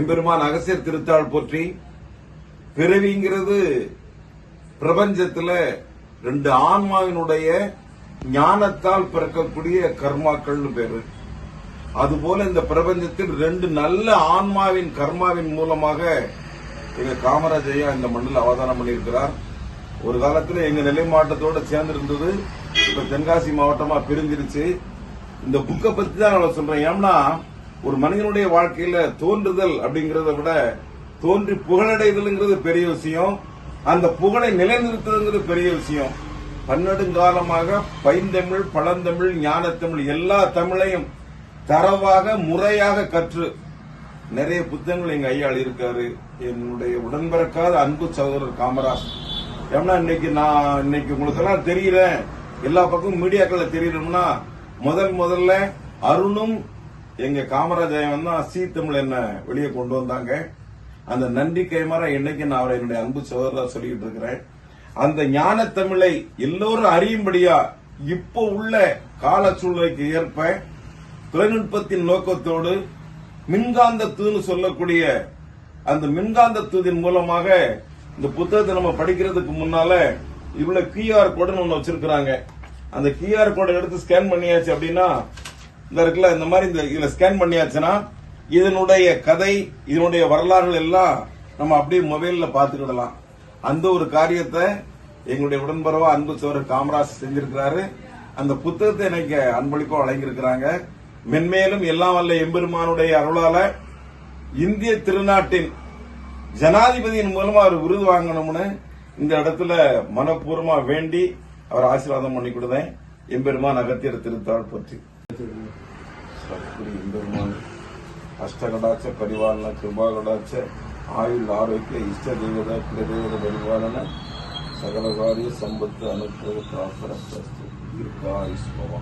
எம்பெருமான் அகசியர் திருத்தாள் போற்றி பிறவிங்கிறது பிரபஞ்சத்துல ரெண்டு ஆன்மாவினுடைய ஞானத்தால் பிறக்கக்கூடிய கர்மாக்கள்னு பேரு. அதுபோல இந்த பிரபஞ்சத்தில் ரெண்டு நல்ல ஆன்மாவின் கர்மாவின் மூலமாக எங்க காமராஜையா இந்த மண்ணில் அவதானம் பண்ணியிருக்கிறார். ஒரு காலத்தில் எங்க நெல்லை மாவட்டத்தோட சேர்ந்து இருந்தது இப்ப தென்காசி மாவட்டமா பிரிஞ்சிருச்சு. இந்த புக்கை பத்தி தான் நான் சொல்றேன். ஏன்னா ஒரு மனிதனுடைய வாழ்க்கையில தோன்றுதல் அப்படிங்கறத விட தோன்றி புகழடைதல்ங்கிறது பெரிய விஷயம். அந்த புகழை நிலைநிறுத்துறதுங்கிறது பெரிய விஷயம். பன்னெடுங்காலமாக பைந்தமிழ் பழந்தமிழ் ஞானத்தமிழ் எல்லா தமிழையும் தரவாக முறையாக கற்று நிறைய புத்தகங்கள் எங்க ஐயா இருக்காரு என்னுடைய உடன்பிறக்காத அன்பு சகோதரர் காமராஜ். ஏன்னா இன்னைக்கு நான் இன்னைக்கு உங்களுக்கு எல்லாம் தெரியல எல்லா பக்கமும் மீடியாக்களை தெரியணும்னா முதல் முதல்ல அருணும் எங்க காமராஜர் வந்து சி தமிழ் என்ன வெளியே கொண்டு வந்தாங்க. அந்த நன்றி கைமாற என்னைக்கு நான் அவரை என்னுடைய அன்பு சகோதரா சொல்லிட்டு இருக்கிறேன். அந்த ஞான தமிழை எல்லோரும் அறியும்படியா இப்போ உள்ள கால சூழ்நிலைக்கு ஏற்ப தொழில்நுட்பத்தின் நோக்கத்தோடு மின்காந்த தூன்னு சொல்லக்கூடிய அந்த மின்காந்த தூதின் மூலமாக இந்த புத்தகத்தை நம்ம படிக்கிறதுக்கு முன்னால இவ்வளவு கியூஆர் கோடுன்னு ஒண்ணு வச்சிருக்கிறாங்க. அந்த கியூஆர் கோடை எடுத்து ஸ்கேன் பண்ணியாச்சு அப்படின்னா இந்த இருக்குல்ல இந்த மாதிரி இந்த இதுல ஸ்கேன் பண்ணியாச்சுன்னா இதனுடைய கதை இதனுடைய வரலாறுகள் எல்லாம் நம்ம அப்படியே மொபைல்ல பாத்துக்கிடலாம் அந்த ஒரு காரியத்தை எங்களுடைய உடன்பரவா அன்பு சோழர் காமராஜ் செஞ்சிருக்கிறாரு. அந்த புத்தகத்தை எனக்கு அன்பளிப்பா வழங்கியிருக்கிறாங்க. மென்மேலும் எல்லாம் வல்ல எம்பெருமானுடைய அருளால இந்திய திருநாட்டின் ஜனாதிபதியின் மூலமா அவர் விருது வாங்கணும்னு இந்த இடத்துல மனப்பூர்வமா வேண்டி அவர் ஆசீர்வாதம் பண்ணி கொடுத்தேன். எம்பெருமான் அகத்தியர் திருத்தாள் பற்றி. சத்குரு எம்பெருமான் அஷ்டகடாச்ச பரிபாலன கிருபாகடாச்ச ஆயுள் ஆரோக்கிய இஷ்ட தேவத பிரதேவத பரிபாலன சகல காரிய சம்பத்து அனுக்கிரக பிரார்த்தன தீர்க்கா இஸ்மவா